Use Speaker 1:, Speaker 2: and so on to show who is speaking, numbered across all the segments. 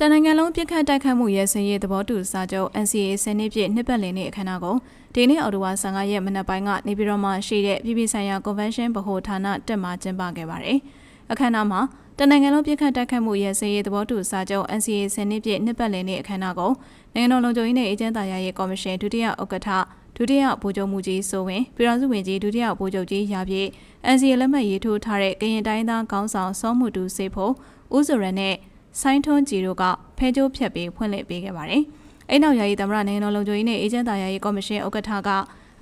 Speaker 1: တနင်္ဂနွေလုံးပြစ်ခတ်တိုက်ခတ်မှုရဲစင်ရေးသဘောတူစာချုပ် NCA ဆယ်နှစ်ပြည့်နှစ်ပတ်လည်နေ့အခမ်းအနားကိုဒီနေ့အော်တိုဝါ15ရက်မနက်ပိုင်းကနေပြည်တော်မှာရှိတဲ့ပြည်ပြည်ဆိုင်ရာ Convention ဗဟိုဌာနတက်မှကျင်းပခဲ့ပါတယ်။အခမ်းအနားမှာတနင်္ဂနွေလုံးပြစ်ခတ်တိုက်ခတ်မှုရဲစင်ရေးသဘောတူစာချုပ် NCA ဆယ်နှစ်ပြည့်နှစ်ပတ်လည်နေ့အခမ်းအနားကိုနိုင်ငံတော်လုံခြုံရေးနဲ့အေဂျင့်တာရရဲ့ကော်မရှင်ဒုတိယဥက္ကဋ္ဌဒုတိယဗိုလ်ချုပ်မှုကြီးစိုးဝင်းပြည်တော်စုဝင်ကြီးဒုတိယဗိုလ်ချုပ်ကြီးရာပြည့် NCA လက်မှတ်ရေးထိုးထားတဲ့ကရင်တိုင်းသားခေါင်းဆောင်စောမှုတူစေဖို့ဦးစုရနဲ့ ဆိုင်းထွန်းကြည်တို့ကဖဲကြိုးဖြတ်ပြီးဖွင့်လှစ်ပေးခဲ့ပါတယ်။အဲ့နောက်ယာယီသမရနိုင်ငံတော်လုံခြုံရေးနဲ့အေဂျင့်တာယာယီကော်မရှင်ဥက္ကဋ္ဌက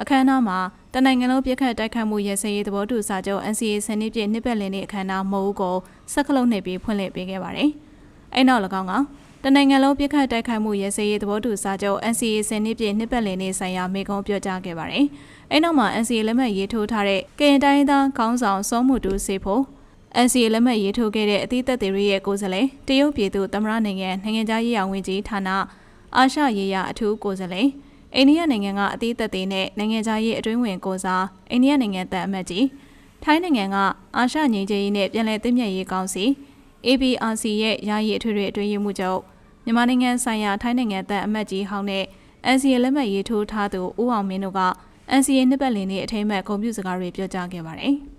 Speaker 1: အခမ်းအနားမှာတနိုင်ငံလုံးပြည့်ခတ်တိုက်ခတ်မှုရဲစဲရေးသဘောတူစာချုပ် NCA ဆယ်နှစ်ပြည့်နှစ်ပတ်လည်နေ့အခမ်းအနားမဟုတ်ကိုစက်ကလုံးနှိပ်ပြီးဖွင့်လှစ်ပေးခဲ့ပါတယ်။အဲ့နောက်၎င်းကတနိုင်ငံလုံးပြစ်ခတ်တိုက်ခိုက်မှုရဲစဲရေးသဘောတူစာချုပ် NCA ဆယ်နှစ်ပြည့်နှစ်ပတ်လည်နေ့ဆိုင်ရာမေကွန်ပြောကြားခဲ့ပါတယ်။အဲ့နောက်မှာ NCA လက်မှတ်ရေးထိုးထားတဲ့ကရင်တိုင်းသားခေါင်းဆောင်စောမှုတူစေဖို့ NCA လက်မှတ်ရေးထိုးခဲ့တဲ့အသီးသက်တွေရဲ့ကိုယ်စားလှယ်တရုတ်ပြည်သူသမ္မတနိုင်ငံနိုင်ငံသားရေးရာဝန်ကြီးဌာနအာရှရေးရာအထူးကိုယ်စားလှယ်အိန္ဒိယနိုင်ငံကအသီးသက်တွေနဲ့နိုင်ငံသားရေးအတွင်းဝင်ကိုစားအိန္ဒိယနိုင်ငံတပ်အမတ်ကြီးထိုင်းနိုင်ငံကအာရှငြိမ်းချမ်းရေးနဲ့ပြည်내သိမြတ်ရေးကောင်စီ ABRC ရဲ့ယာယီအထွေထွေအတွင်းရေးမှူးချုပ်မြန်မာနိုင်ငံဆိုင်ရာထိုင်းနိုင်ငံတပ်အမတ်ကြီးဟောင်းနဲ့ NCA လက်မှတ်ရေးထိုးထားသူဦးအောင်မင်းတို့က NCA နှစ်ပတ်လည်နေ့အထိမ်းအမှတ်ဂုဏ်ပြုစကားတွေပြောကြားခဲ့ပါတယ်။